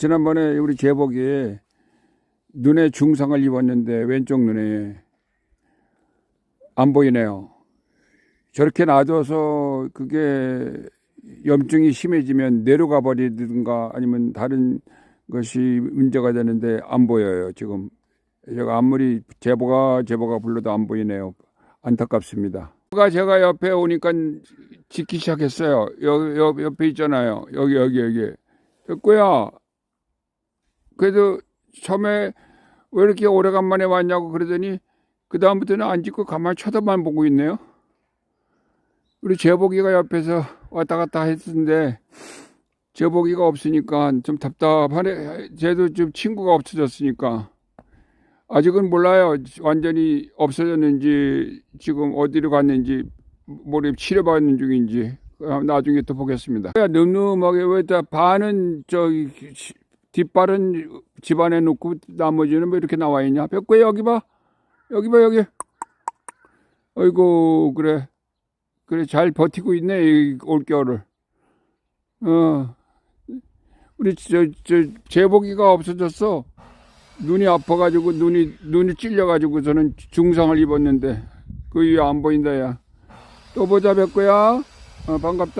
지난번에 우리 제복이 눈에 중상을 입었는데 왼쪽 눈에 안 보이네요. 저렇게 놔둬서 그게 염증이 심해지면 내려가 버리든가 아니면 다른 것이 문제가 되는데 안 보여요. 지금 제가 아무리 제보가 제보가 불러도 안 보이네요. 안타깝습니다. 제가 제가 옆에 오니까 짓기 시작했어요. 여기 옆, 옆에 있잖아요. 여기 여기 여기. 됐고요. 그래도 처음에 왜 이렇게 오래간만에 왔냐고 그러더니 그 다음부터는 안 짓고 가만히 쳐다만 보고 있네요. 우리 제복이가 옆에서 왔다 갔다 했는데 제복이가 없으니까 좀 답답하네. 쟤도 좀 친구가 없어졌으니까 아직은 몰라요. 완전히 없어졌는지 지금 어디로 갔는지 모르 치료받는 중인지 나중에 또 보겠습니다. 늠름하게 왜다 반은 저기 뒷발은 집안에 놓고 나머지는 왜 이렇게 나와 있냐? 벽구야 여기 봐. 여기 봐 여기. 어이구 그래 그래 잘 버티고 있네 이 올겨울을. 어 우리 저 저 제복이가 없어졌어. 눈이 아파가지고 눈이 눈이 찔려가지고 저는 중상을 입었는데 그 위에 안 보인다 야. 또 보자 벽구야. 어, 반갑다.